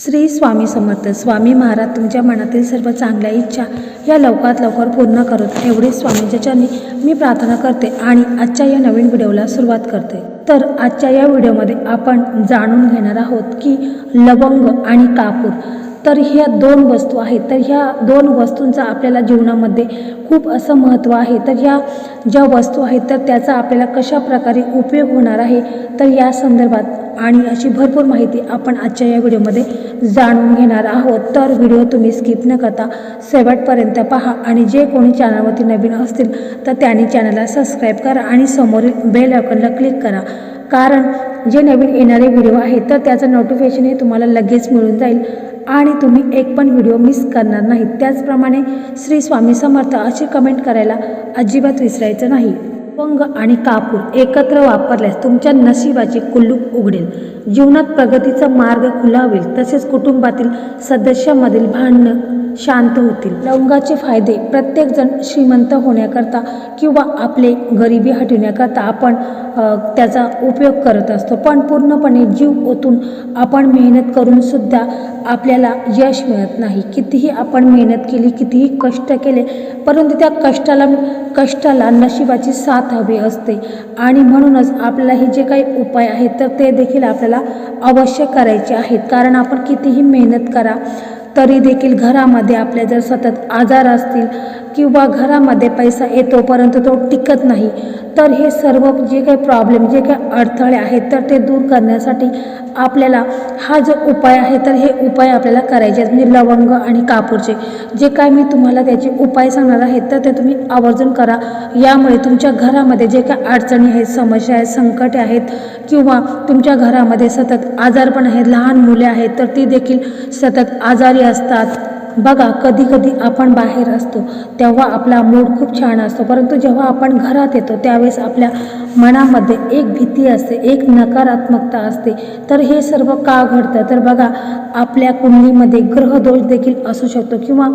श्री स्वामी समर्थ. स्वामी महाराज तुमच्या मनातील सर्व चांगल्या इच्छा या लवकरात लवकर पूर्ण करत एवढे स्वामींच्या चरणी मी प्रार्थना करते आणि आजच्या या नवीन व्हिडिओला सुरुवात करते. तर आजच्या या व्हिडिओमध्ये आपण जाणून घेणार आहोत की लवंग आणि कापूर तर ह्या दोन वस्तू आहेत. तर ह्या दोन वस्तूंचा आपल्याला जीवनामध्ये खूप असं महत्त्व आहे. तर ह्या ज्या वस्तू आहेत तर त्याचा आपल्याला कशा प्रकारे उपयोग होणार आहे तर या संदर्भात आणि अशी भरपूर माहिती आपण आजच्या या व्हिडिओमध्ये जाणून घेणार आहोत. तर व्हिडिओ तुम्ही स्किप न करता शेवटपर्यंत पहा आणि जे कोणी चॅनलवरती नवीन असतील तर त्यांनी चॅनलला सबस्क्राईब करा आणि समोरील बेल आयकॉनला क्लिक करा. कारण जे नवीन येणारे व्हिडिओ आहेत तर त्याचं नोटिफिकेशन हे तुम्हाला लगेच मिळून जाईल. आणि तुम्ही एक पण व्हिडिओ मिस करणार नाही. त्याचप्रमाणे श्री स्वामी समर्थ अशी कमेंट करायला अजिबात विसरायचं नाही. पंग आणि कापूर एकत्र वापरल्यास तुमच्या नशिबाचे कुल्लूप उघडेल. जीवनात प्रगतीचा मार्ग खुला होईल तसेच कुटुंबातील सदस्यांमधील भांडणं शांत होतील. लवंगाचे फायदे प्रत्येकजण श्रीमंत होण्याकरता किंवा आपले गरिबी हटविण्याकरता आपण त्याचा उपयोग करत असतो. पण पूर्णपणे जीव ओतून आपण मेहनत करून सुद्धा आपल्याला यश मिळत नाही. कितीही आपण मेहनत केली कितीही कष्ट केले परंतु त्या कष्टाला कष्टाला नशिबाची साथ हवी असते. आणि म्हणूनच आपल्याला हे जे काही उपाय आहेत तर ते देखील आपल्याला अवश्य करायचे आहेत. कारण आपण कितीही मेहनत करा तरी देखील घरामध्ये आपल्या जर सतत आजार असतील किंवा घरामध्ये पैसा येतो परंतु तो टिकत नाही तर हे सर्व जे काही प्रॉब्लेम जे काही अडथळे आहेत तर ते दूर करण्यासाठी आपल्याला हा जो उपाय आहे तर हे उपाय आपल्याला करायचे आहेत. म्हणजे लवंग आणि कापूरचे. जे काय मी तुम्हाला त्याचे उपाय सांगणार आहेत तर ते तुम्ही आवर्जून करा. यामुळे तुमच्या घरामध्ये जे काही अडचणी आहेत समस्या आहेत संकटे आहेत किंवा तुमच्या घरामध्ये सतत आजारपण आहेत लहान मुले आहेत तर ती देखील सतत आजारी असतात. बघा कधी कधी आपण बाहेर असतो तेव्हा आपला मूड खूप छान असतो. परंतु जेव्हा आपण घरात येतो त्यावेळेस आपल्या मनामध्ये एक भीती असते एक नकारात्मकता असते. तर हे सर्व का घडतं? तर बघा आपल्या कुंडलीमध्ये ग्रहदोष देखील असू शकतो किंवा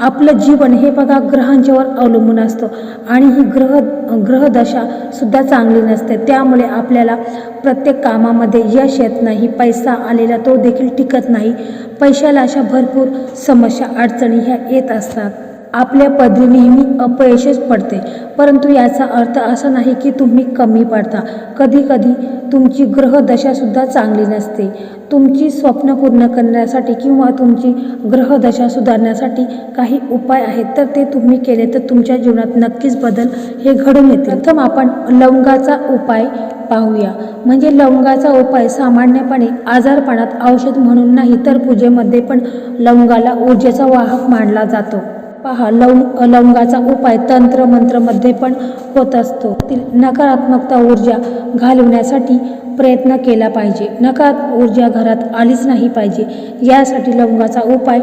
आपलं जीवन हे बघा ग्रहांच्यावर अवलंबून असतं. आणि ही ग्रह ग्रहदशा सुद्धा चांगली नसते. त्यामुळे आपल्याला प्रत्येक कामामध्ये यश येत नाही पैसा आलेला तो देखील टिकत नाही. पैशाला अशा भरपूर समस्या अडचणी ह्या येत असतात. आपल्या पदरी नेहमी अपयशच पडते. परंतु याचा अर्थ असा नाही की तुम्ही कमी पडता. कधीकधी तुमची ग्रहदशासुद्धा चांगली नसते. तुमची स्वप्न पूर्ण करण्यासाठी किंवा तुमची ग्रहदशा सुधारण्यासाठी काही उपाय आहेत तर ते तुम्ही केले तर तुमच्या जीवनात नक्कीच बदल हे घडून येतील. प्रथम आपण लवंगाचा उपाय पाहूया. म्हणजे लवंगाचा उपाय सामान्यपणे आजारपणात औषध म्हणून नाही तर पूजेमध्ये पण लवंगाला ऊर्जेचा वाहक मानला जातो. पहा लवंग लवंगाचा उपाय तंत्र मंत्रमध्ये पण होत असतो. नकारात्मकता ऊर्जा घालवण्यासाठी प्रयत्न केला पाहिजे. नकारात्मक ऊर्जा घरात आलीच नाही पाहिजे. यासाठी लवंगाचा उपाय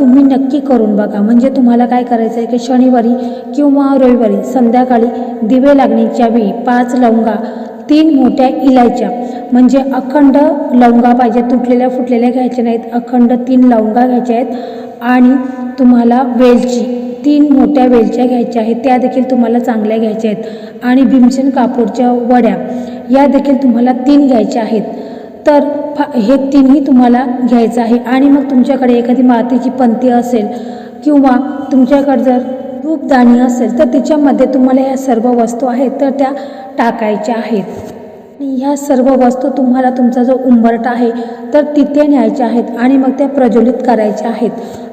तुम्ही नक्की करून बघा. म्हणजे तुम्हाला काय करायचं आहे की शनिवारी किंवा रविवारी संध्याकाळी दिवे लागण्याच्या वेळी पाच लवंगा तीन मोठ्या इलायच्या म्हणजे अखंड लवंगा पाहिजे तुटलेल्या फुटलेल्या घ्यायच्या नाहीत अखंड तीन लवंगा घ्यायच्या आहेत. आणि तुम्हाला वेलची तीन मोठ्या वेलच्या घ्यायच्या आहेत त्या देखील तुम्हाला चांगल्या घ्यायच्या आहेत. आणि भीमसेन कापूरच्या वड्या या देखील तुम्हाला तीन घ्यायच्या आहेत. तर फा हे तिन्ही तुम्हाला घ्यायचं आहे. आणि मग तुमच्याकडे एखादी मातीची पंती असेल किंवा तुमच्याकडे जर खूप दाणी असेल तर तिच्यामध्ये तुम्हाला ह्या सर्व वस्तू आहेत तर त्या टाकायच्या आहेत. आणि ह्या सर्व वस्तू तुम्हाला तुमचा जो उंबरठा आहे तर तिथे न्यायच्या आहेत आणि मग त्या प्रज्वलित करायच्या आहेत.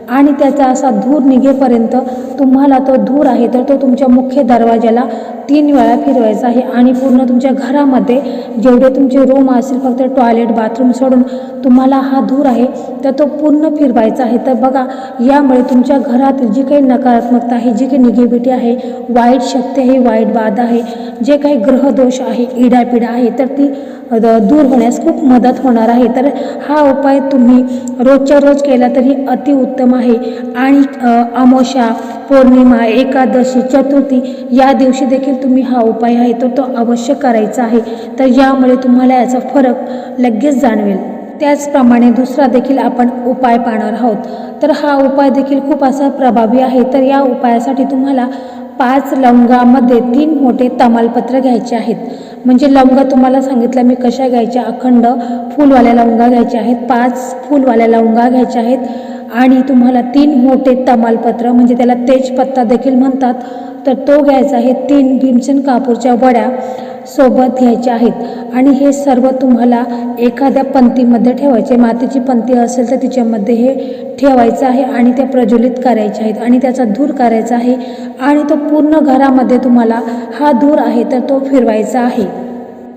आणि त्याचा असा धूर निघेपर्यंत तुम्हाला तो धूर आहे तर तो तुमच्या मुख्य दरवाजाला तीन वेळा फिरवायचा आहे. आणि पूर्ण तुमच्या घरामध्ये जेवढे तुमचे रूम असतील फक्त टॉयलेट बाथरूम सोडून तुम्हाला हा धूर आहे तर तो पूर्ण फिरवायचा आहे. तर बघा यामुळे तुमच्या घरातील जी काही नकारात्मकता आहे जी काही निगेटिव्हिटी आहे वाईट शक्ती आहे वाईट बाधा आहे जे काही ग्रहदोष आहे इडापिडा आहे तर ती दूर होण्यास खूप मदत होणार आहे. तर हा उपाय तुम्ही रोजच्या रोज केला तरी अतिउत्तम आहे. आणि अ, अमावस्या पौर्णिमा एकादशी चतुर्थी या दिवशी देखील तुम्ही हा उपाय आहे तर तो अवश्य करायचा आहे. तर यामुळे तुम्हाला याचा फरक लगेच जाणवेल. त्याचप्रमाणे दुसरा देखील आपण उपाय पाहणार आहोत. तर हा उपाय देखील खूप असा प्रभावी आहे. तर या उपायासाठी तुम्हाला पाच लवंगामध्ये तीन मोठे तमालपत्र घ्यायचे आहेत. म्हणजे लवंगा तुम्हाला सांगितलं मी कशा घ्यायच्या? अखंड फुलवाल्या लवंगा घ्यायच्या आहेत पाच फुलवाल्या लवंगा घ्यायच्या आहेत आणि तुम्हाला तीन मोठे तमालपत्र म्हणजे त्याला तेजपत्ता देखील म्हणतात. तर तो घ्यायचा हे तीन भीमसेन कापूरच्या वड्या सोबत घ्यायच्या आहेत. आणि हे सर्व तुम्हाला एखाद्या पंतीमध्ये ठेवायचे. मातीची पंती असेल तर तिच्यामध्ये हे ठेवायचं आहे आणि ते प्रज्वलित करायचे आहेत. आणि त्याचा धूर करायचा आहे आणि तो पूर्ण घरामध्ये तुम्हाला हा धूर आहे तर तो फिरवायचा आहे.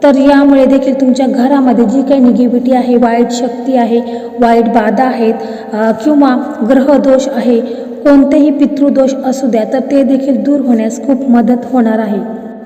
तर यामुळे देखील तुमच्या घरामध्ये जी काही निगेटिव्हिटी आहे वाईट शक्ती आहे वाईट बाधा आहेत किंवा ग्रहदोष आहे कोणतेही पितृदोष असू द्या तर ते देखील दूर होण्यास खूप मदत होणार आहे.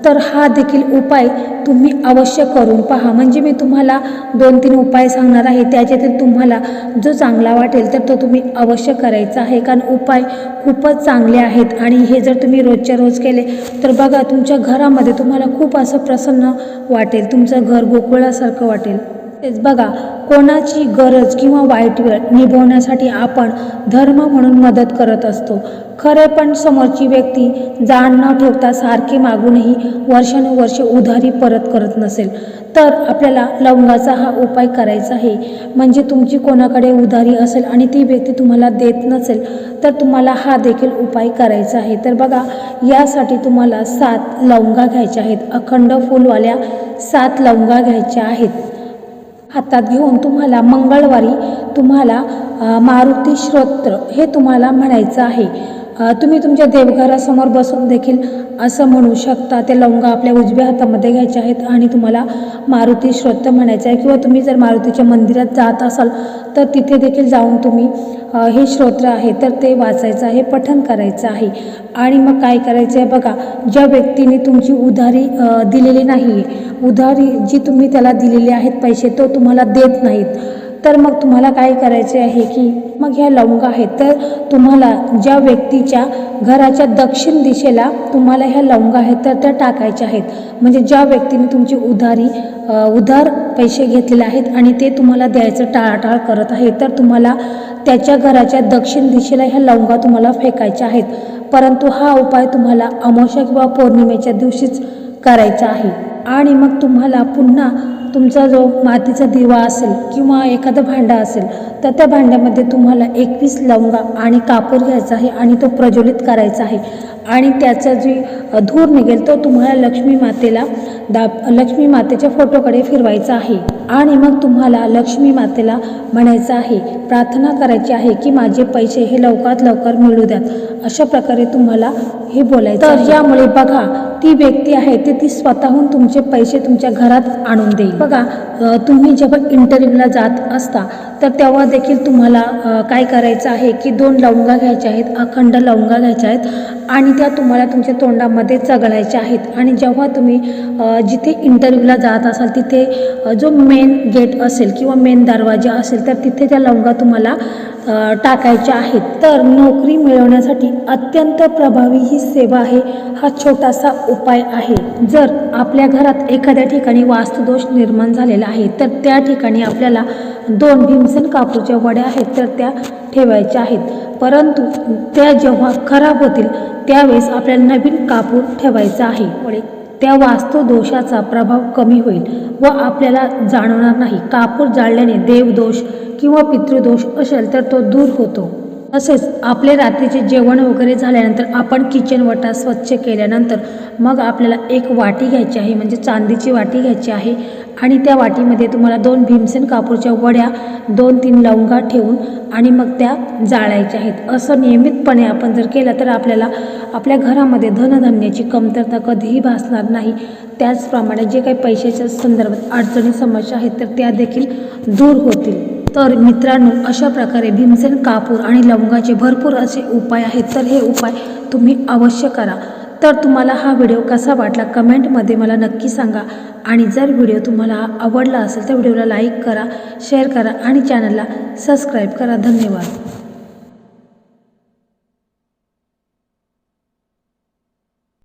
तर हा देखील उपाय तुम्ही अवश्य करून पहा. म्हणजे मी तुम्हाला दोन तीन उपाय सांगणार आहे. त्याच्यातील तुम्हाला जो चांगला वाटेल तर तो तुम्ही अवश्य करायचा आहे. कारण उपाय खूपच चांगले आहेत. आणि हे जर तुम्ही रोजच्या रोज केले तर बघा तुमच्या घरामध्ये तुम्हाला खूप असं प्रसन्न वाटेल. तुमचं घर गोकुळासारखं वाटेल. तेच बघा कोणाची गरज किंवा वाईट वेळ निभवण्यासाठी आपण धर्म म्हणून मदत करत असतो. खरे पण समोरची व्यक्ती जाण न ठेवता सारखी मागूनही वर्षानुवर्षे उधारी परत करत नसेल तर आपल्याला लवंगाचा हा उपाय करायचा आहे. म्हणजे तुमची कोणाकडे उधारी असेल आणि ती व्यक्ती तुम्हाला देत नसेल तर तुम्हाला हा देखील उपाय करायचा आहे. तर बघा यासाठी तुम्हाला सात लवंगा घ्यायच्या आहेत. अखंड फुलवाल्या सात लवंगा घ्यायच्या आहेत. हातात घेऊन तुम्हाला मंगळवारी तुम्हाला मारुती श्रोत्र हे तुम्हाला म्हणायचं आहे. तुम्ही तुमच्या देवघरासमोर बसून देखील असं म्हणू शकता. ते लवंगा आपल्या उजव्या हातामध्ये घ्यायचे आहेत आणि तुम्हाला मारुती श्रोत्र म्हणायचं आहे. किंवा तुम्ही जर मारुतीच्या मंदिरात जात असाल तर तिथे देखील जाऊन तुम्ही हे श्रोत्र आहे तर ते वाचायचं आहे पठण करायचं आहे. आणि मग काय करायचं आहे बघा ज्या व्यक्तीने तुमची उधारी दिलेली नाही आहे उधारी जी तुम्ही त्याला दिलेली आहेत पैसे तो तुम्हाला देत नाहीत. तर मग तुम्हाला काय करायचे आहे की मग ह्या लवंगा आहेत. तर तुम्हाला ज्या व्यक्तीच्या घराच्या दक्षिण दिशेला तुम्हाला ह्या लवंगा आहेत तर त्या टाकायच्या आहेत. म्हणजे ज्या व्यक्तीने तुमची उधारी उधार पैसे घेतलेले आहेत आणि ते तुम्हाला द्यायचं टाळाटाळ करत आहे तर तुम्हाला त्याच्या घराच्या दक्षिण दिशेला ह्या लवंगा तुम्हाला फेकायच्या आहेत. परंतु हा उपाय तुम्हाला अमावस्या किंवा पौर्णिमेच्या दिवशीच करायचा आहे. आणि मग तुम्हाला पुन्हा तुमचा जो मातीचा दिवा असेल किंवा एखादं भांडं असेल तर त्या भांड्यामध्ये तुम्हाला एकवीस लवंगा आणि कापूर घ्यायचा आहे आणि तो प्रज्वलित करायचा आहे. आणि त्याचा जी धूर निघेल तो तुम्हाला लक्ष्मी मातेला दा लक्ष्मी मातेच्या फोटोकडे फिरवायचा आहे. आणि मग तुम्हाला लक्ष्मी मातेला म्हणायचं आहे प्रार्थना करायची आहे की माझे पैसे हे लवकरात लवकर मिळू द्यात. अशा प्रकारे तुम्हाला हे बोलायचं तर यामुळे बघा ती व्यक्ती आहे ते ती स्वतःहून तुमचे पैसे तुमच्या घरात आणून देईल. बघा तुम्ही जेव्हा इंटरव्ह्यूला जात असता तर तेव्हा देखील तुम्हाला काय करायचं आहे की दोन लवंगा घ्यायच्या आहेत अखंड लवंगा घ्यायच्या आहेत आणि त्या तुम्हाला तुमच्या तोंडामध्ये चघळायच्या आहेत. आणि जेव्हा तुम्ही जिथे इंटरव्ह्यूला जात असाल तिथे जो मेन गेट असेल किंवा मेन दरवाजा असेल तर तिथे त्या लवंगा तुम्हाला टाकायच्या आहेत. तर नोकरी मिळवण्यासाठी अत्यंत प्रभावी ही सेवा आहे हा छोटासा उपाय आहे. जर आपल्या घरात एखाद्या ठिकाणी वास्तुदोष निर्माण झालेला आहे. तर त्या ठिकाणी आपल्याला दोन भीमसेन कापूरच्या वड्या आहेत तर त्या ठेवायच्या आहेत. परंतु त्या जेव्हा खराब होतील त्यावेळेस आपल्याला नवीन कापूर ठेवायचा आहे. वडे त्या वास्तुदोषाचा प्रभाव कमी होईल व आपल्याला जाणवणार नाही. कापूर जाळल्याने देवदोष किंवा पितृदोष असेल तर तो दूर होतो. तसेच आपले रात्रीचे जेवण वगैरे झाल्यानंतर आपण किचन वटा स्वच्छ केल्यानंतर मग आपल्याला एक वाटी घ्यायची आहे म्हणजे चांदीची वाटी घ्यायची आहे. आणि त्या वाटीमध्ये तुम्हाला दोन भीमसेन कापूरच्या वड्या दोन तीन लवंगा ठेवून आणि मग त्या जाळायच्या आहेत. असं नियमितपणे आपण जर केलं तर आपल्याला आपल्या घरामध्ये धनधान्याची कमतरता कधीही भासणार नाही. त्याचप्रमाणे जे काही पैशाच्या संदर्भात अडचणी समस्या आहेत तर त्या देखील दूर होतील. तर मित्रांनो अशा प्रकारे भीमसेन कापूर आणि लवंगाचे भरपूर असे उपाय आहेत. तर हे उपाय तुम्ही अवश्य करा. तर तुम्हाला हा व्हिडिओ कसा वाटला कमेंटमध्ये मला नक्की सांगा. आणि जर व्हिडिओ तुम्हाला आवडला असेल तर व्हिडिओला लाईक करा शेअर करा आणि चॅनलला सबस्क्राईब करा. धन्यवाद.